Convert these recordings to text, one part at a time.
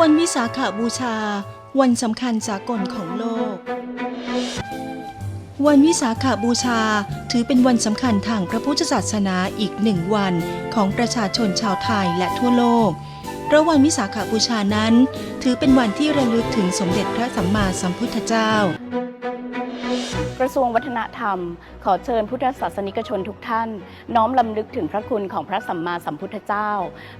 วันวิสาขาบูชา วันสำคัญสากลของโลก วันวิสาขาบูชาถือเป็นวันสำคัญทางพระพุทธศาสนาอีกหนึ่งวันของประชาชนชาวไทยและทั่วโลกเพราะวันวิสาขาบูชานั้น ถือเป็นวันที่ระลึกถึงสมเด็จพระสัมมาสัมพุทธเจ้า ทรวงวัฒนธรรม ขอเชิญพุทธศาสนิกชนทุกท่าน น้อมลำลึกถึงพระคุณของพระสัมมาสัมพุทธเจ้า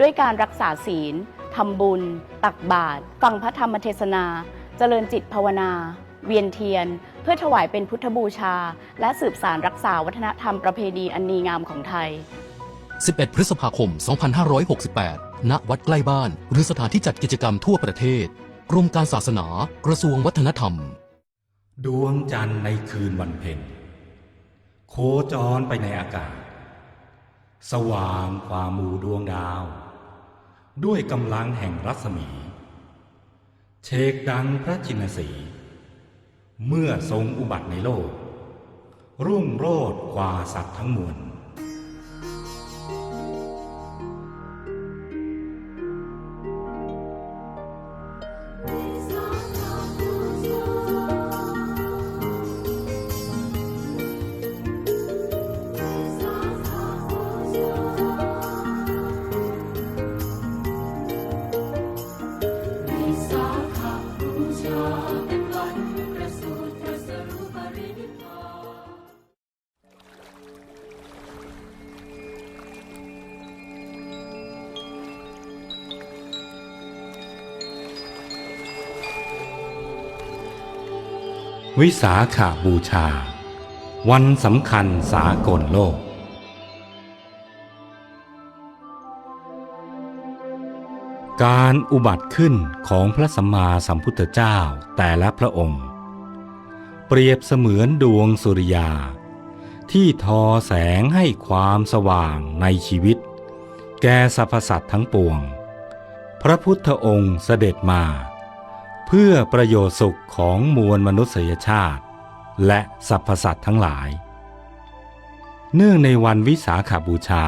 ด้วยการรักษาศีลทำบุญ ตักบาตรฟังพระธรรมเทศนา เจริญจิตภาวนา เวียนเทียน เพื่อถวายเป็นพุทธบูชา และสืบสารรักษาวัฒนธรรมประเพณีอันดีงามของไทย 11 พฤษภาคม 2568 ณ วัดใกล้บ้าน หรือสถานที่จัดกิจกรรมทั่วประเทศ กรมการศาสนากระทรวงวัฒนธรรม ดวงจันทร์ในคืนวันเพ็ญโคจรไปในอากาศ สว่างความมูดวงดาว ด้วยกำลังแห่งรัศมี เชกดังพระจินสี เมื่อทรงอุบัติในโลก รุ่งโรดกว่าสัตว์ทั้งมวล วิสาขาบูชา วันสำคัญสากลโลก การอุบัติขึ้นของพระสัมมาสัมพุทธเจ้าแต่ละพระองค์ เปรียบเสมือนดวงสุริยา ที่ทอแสงให้ความสว่างในชีวิต แก่สรรพสัตว์ทั้งปวง พระพุทธองค์เสด็จมา เพื่อประโยชน์สุขของมวลมนุษยชาติ และสรรพสัตว์ทั้งหลาย เนื่องในวันวิสาขาบูชา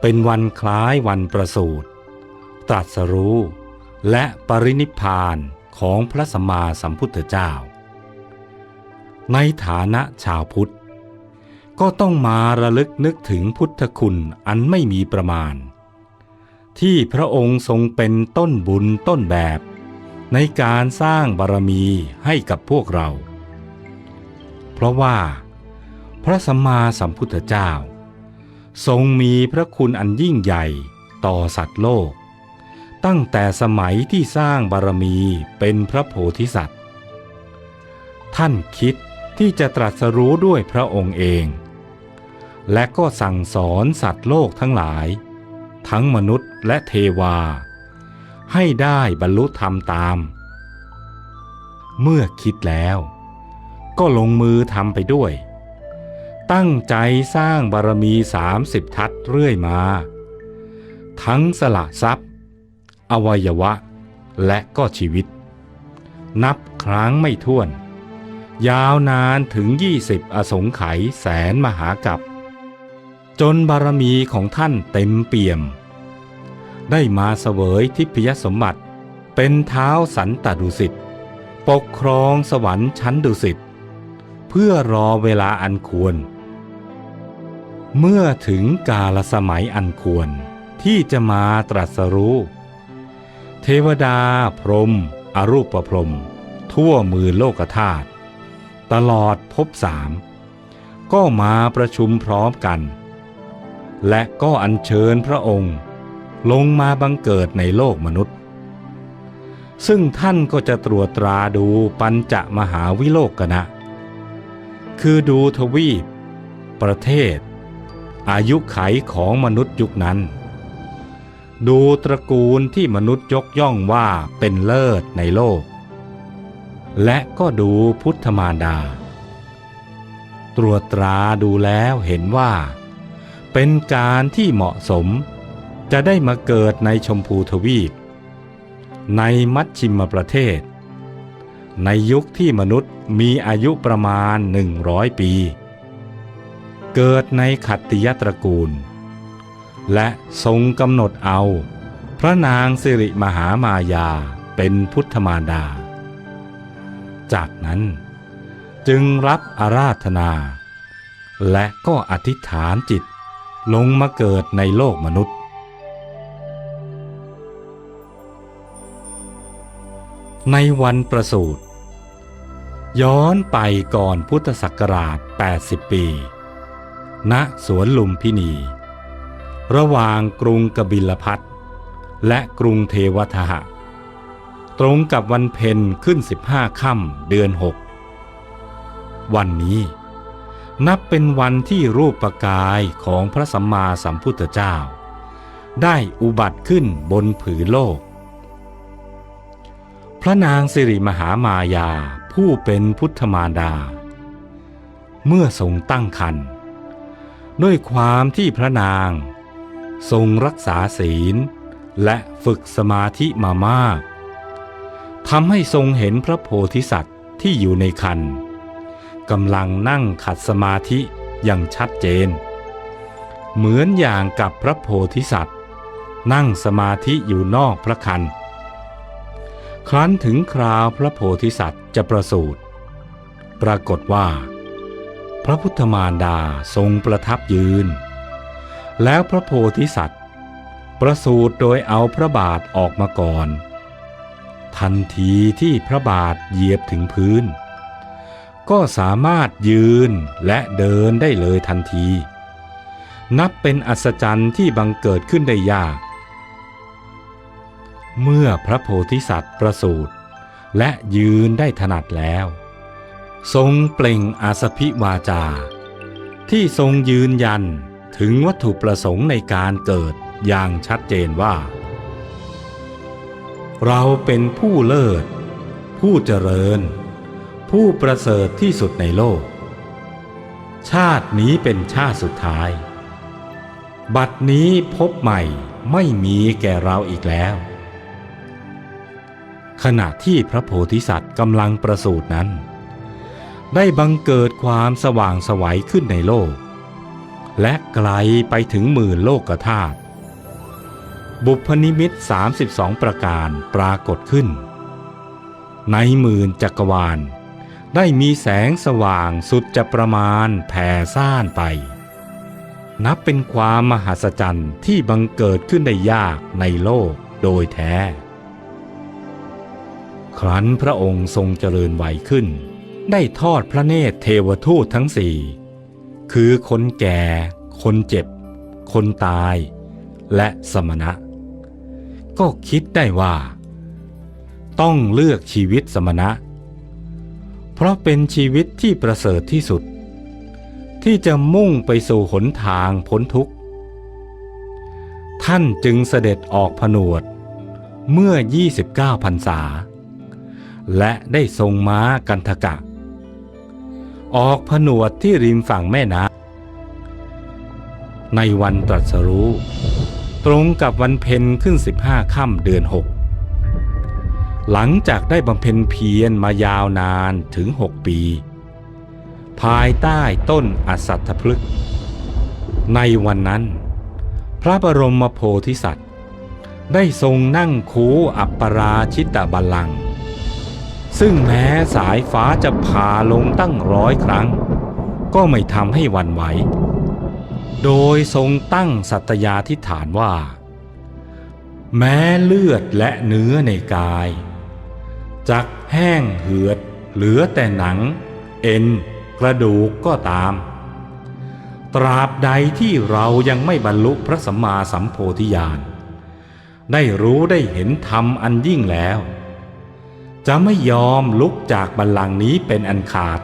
เป็นวันคล้ายวันประสูติตรัสรู้และปรินิพพานของพระสัมมาสัมพุทธเจ้า ในฐานะชาวพุทธ ก็ต้องมาระลึกนึกถึงพุทธคุณอันไม่มีประมาณ ที่พระองค์ทรงเป็นต้นบุญต้นแบบ ในการสร้างบารมีให้กับพวกเรา เพราะว่า พระสัมมาสัมพุทธเจ้า ทรงมีพระคุณอันยิ่งใหญ่ต่อสัตว์โลก ตั้งแต่สมัยที่สร้างบารมีเป็นพระโพธิสัตว์ ท่านคิดที่จะตรัสรู้ด้วยพระองค์เอง และก็สั่งสอนสัตว์โลกทั้งหลาย ทั้งมนุษย์และเทวา ให้ได้บรรลุธรรมตาม เมื่อคิดแล้ว ก็ลงมือทำไปด้วย ตั้งใจสร้างบารมีสามสิบทัศเรื่อยมา ทั้งสละทรัพย์ อวัยวะ และก็ชีวิต นับครั้งไม่ถ้วน ยาวนานถึงยี่สิบอสงไขยแสนมหากับจนบารมีของท่านเต็มเปี่ยม ได้มาเสวยทิพยสมบัติ เป็นเท้าสันตดุสิตปกครองสวรรค์ชั้นดุสิตเพื่อรอเวลาอันควร เมื่อถึงกาลสมัยอันควรที่จะมาตรัสรู้ เทวดาพรหมอรูปพรม ทั่วมือโลกธาตุตลอดภพสาม ก็มาประชุมพร้อมกัน และก็อัญเชิญพระองค์ ลงมาบังเกิดในโลกมนุษย์ ซึ่งท่านก็จะตรวจตราดูปัญจมหาวิโลกนะ คือดูทวีป ประเทศ อายุไขของมนุษย์ยุคนั้น ดูตระกูลที่มนุษย์ยกย่องว่าเป็นเลิศในโลก และก็ดูพุทธมารดา ตรวจตราดูแล้วเห็นว่า เป็นการที่เหมาะสม จะได้มาเกิดในชมพูทวีป ในมัชชิมประเทศ ในยุคที่มนุษย์มีอายุประมาณ 100 ปี เกิดในขัตติยตระกูล และทรงกำหนดเอา พระนางสิริมหามายาเป็นพุทธมารดา จากนั้นจึงรับอาราธนา และก็อธิษฐานจิตลงมาเกิดในโลกมนุษย์ ในวันประสูติย้อนไปก่อนพุทธศักราช 80 ปี ณ สวนลุมพินี ระหว่างกรุงกบิลพัทและกรุงเทวทหะ ตรงกับวันเพ็ญขึ้น 15 ค่ำเดือน 6 วันนี้ นับเป็นวันที่รูปปกายของพระสัมมาสัมพุทธเจ้า ได้อุบัติขึ้นบนผืนโลก ระนางสิริมหามายาผู้เป็นพุทธมารดา เมื่อทรงตั้งครรภ์ด้วยความที่พระนาง ทรงรักษาศีลและฝึกสมาธิมามากทำให้ทรงเห็นพระโพธิสัตว์ที่อยู่ในคันกำลังนั่งขัดสมาธิอย่างชัดเจน เหมือนอย่างกับพระโพธิสัตว์ นั่งสมาธิอยู่นอกพระคัน ครั้นถึงคราวพระโพธิสัตว์จะประสูติปรากฏว่า พระพุทธมารดาทรงประทับยืน แล้วพระโพธิสัตว์ ประสูติโดยเอาพระบาทออกมาก่อน ทันทีที่พระบาทเหยียบถึงพื้น ก็สามารถยืนและเดินได้เลยทันที นับเป็นอัศจรรย์ที่บังเกิดขึ้นได้ยาก เมื่อพระโพธิสัตว์ประสูติและยืนได้ถนัดแล้ว ทรงเปล่งอาสพิวาจา ที่ทรงยืนยันถึงวัตถุประสงค์ในการเกิดอย่างชัดเจนว่า เราเป็นผู้เลิศ ผู้เจริญ ผู้ประเสริฐที่สุดในโลก ชาตินี้เป็นชาติสุดท้าย บัดนี้พบใหม่ไม่มีแก่เราอีกแล้ว ขณะที่พระโพธิสัตว์กำลังประสูตินั้น ได้บังเกิดความสว่างสวัยขึ้นในโลก และไกลไปถึงหมื่นโลกธาตุบุพนิมิต 32 ประการปรากฏขึ้น ในหมื่นจักรวาล ได้มีแสงสว่างสุดจะประมาณแผ่ซ่านไป นับเป็นความมหัศจรรย์ที่บังเกิดขึ้นได้ยากในโลกโดยแท้ ครั้นพระองค์ทรงเจริญวัยขึ้น ได้ทอดพระเนตรเทวทูตทั้งสี่ คือคนแก่ คนเจ็บ คนตาย และสมณะ ก็คิดได้ว่า ต้องเลือกชีวิตสมณะ เพราะเป็นชีวิตที่ประเสริฐที่สุด ที่จะมุ่งไปสู่หนทางพ้นทุกข์ ท่านจึงเสด็จออกผนวดเมื่อ 29พรรษา และได้ทรงม้ากันทกะ ออกผนวดที่ริมฝั่งแม่น้ำในวันตรัสรู้ ตรงกับวันเพ็ญขึ้น 15ค่ำเดือน 6 หลังจากได้บำเพ็ญเพียรมายาวนานถึง 6 ปี ภายใต้ต้นอสัตถพฤกษ์ในวันนั้น พระบรมโพธิสัตว์ ได้ทรงนั่งคูอัปปราชิตบัลลังก์ ซึ่งแม้สายฟ้าจะผ่าลงตั้งร้อยครั้ง ก็ไม่ทำให้วันไหว โดยทรงตั้งสัตยาธิฐานว่า แม้เลือดและเนื้อในกายจักแห้งเหือดเหลือแต่หนัง เอ็น กระดูกก็ตาม ตราบใดที่เรายังไม่บรรลุพระสัมมาสัมโพธิญาณได้รู้ได้เห็นธรรมอันยิ่งแล้ว จะไม่ยอมลุกจากบัลลังก์นี้เป็นอันขาด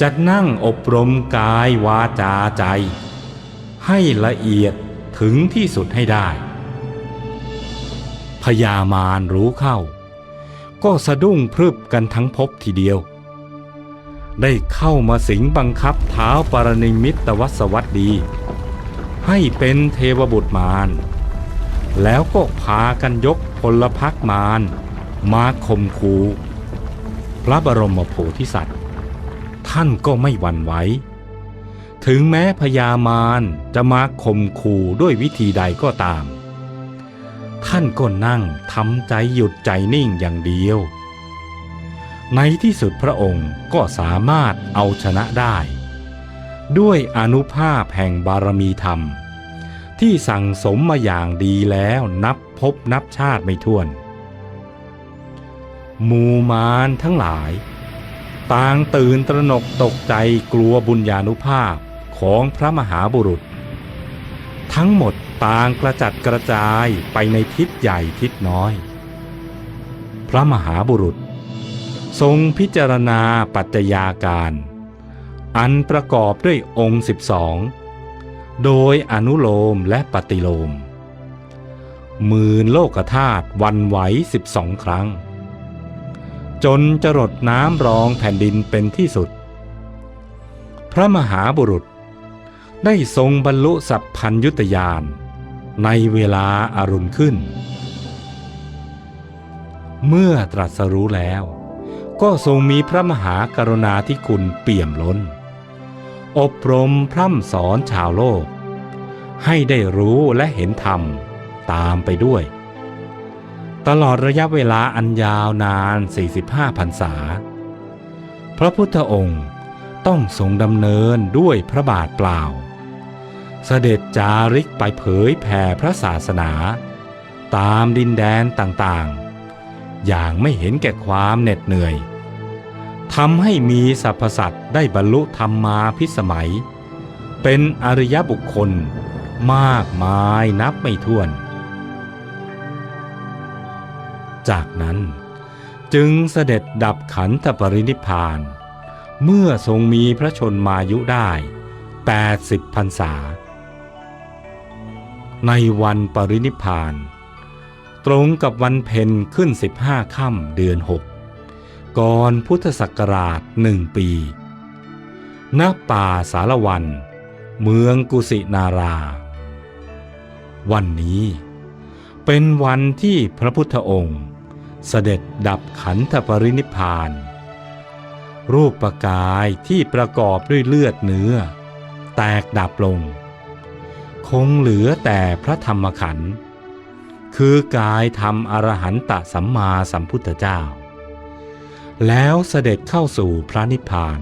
จะนั่งอบรมกายวาจาใจ ให้ละเอียดถึงที่สุดให้ได้ พญามารรู้เข้า ก็สะดุ้งพรึบกันทั้งภพทีเดียว ได้เข้ามาสิงบังคับเท้าปรนิมิตวัสวัสดี ให้เป็นเทวบุตรมาร แล้วก็พากันยกพลพักมาร มาข่มคูพระบรมโพธิสัตว์ ท่านก็ไม่หวั่นไหวถึงแม้พญามารจะมาข่มขู่ด้วยวิธีใดก็ตาม ท่านก็นั่งทำใจหยุดใจนิ่งอย่างเดียว ในที่สุดพระองค์ก็สามารถเอาชนะได้ ด้วยอนุภาพแห่งบารมีธรรม ที่สั่งสมมาอย่างดีแล้วนับพบนับชาติไม่ถ้วน หมูมารทั้งหลาย ต่างตื่นตระหนกตกใจกลัวบุญญาณุภาพของพระมหาบุรุษ ทั้งหมดต่างกระจัดกระจายไปในทิศใหญ่ทิศน้อย พระมหาบุรุษ ทรงพิจารณาปัจจัยาการ อันประกอบด้วยองค์สิบสองโดยอนุโลมและปฏิโลมหมื่นโลกธาตุวันไหวสิบสองครั้ง จนจรดน้ำรองแผ่นดินเป็นที่สุด พระมหาบุรุษได้ทรงบรรลุสัพพัญยุตยานในเวลาอารุณขึ้น เมื่อตรัสรู้แล้ว ก็ทรงมีพระมหากรุณาธิคุณเปี่ยมล้น อบรมพร่ำสอนชาวโลก ให้ได้รู้และเห็นธรรมตามไปด้วย ตลอดระยะเวลาอันยาวนาน 45พรรษา พระพุทธองค์ต้องทรงดำเนินด้วยพระบาทเปล่า เสด็จจาริกไปเผยแผ่พระศาสนา ตามดินแดนต่างๆ อย่างไม่เห็นแก่ความเหน็ดเหนื่อยทำให้มีสรรพสัตว์ได้บรรลุธรรมมาพิสมัย เป็นอริยบุคคลมากมายนับไม่ถ้วน จากนั้น จึงเสด็จดับขันธปรินิพาน เมื่อทรงมีพระชนมายุได้ 80พรรษา ในวันปรินิพพาน ตรงกับวันเพ็ญขึ้น 15ค่ำเดือน 6 ก่อนพุทธศักราชหนึ่งปีณป่าสารวัน เมืองกุสินารา วันนี้เป็นวันที่พระพุทธองค์ เสด็จดับขันธปรินิพาน รูปประกายที่ประกอบด้วยเลือดเนื้อ แตกดับลง คงเหลือแต่พระธรรมขันธ์คือกายธรรมอรหันตสัมมาสัมพุทธเจ้า แล้วเสด็จเข้าสู่พระนิพพาน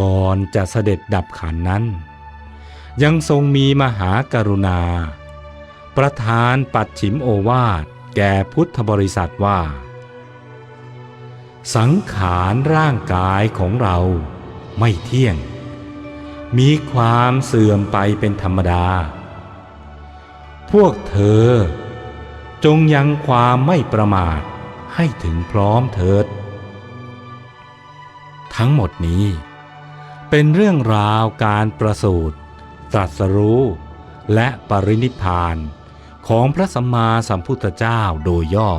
ก่อนจะเสด็จดับขันธนั้น ยังทรงมีมหากรุณา ประธานปัดฉิมโอวาท แก่พุทธบริษัทว่า สังขารร่างกายของเราไม่เที่ยง มีความเสื่อมไปเป็นธรรมดา พวกเธอจงยังความไม่ประมาทให้ถึงพร้อมเถิด ทั้งหมดนี้ เป็นเรื่องราวการประสูติตรัสรู้และปรินิพพาน ของพระสัมมาสัมพุทธเจ้าโดยย่อ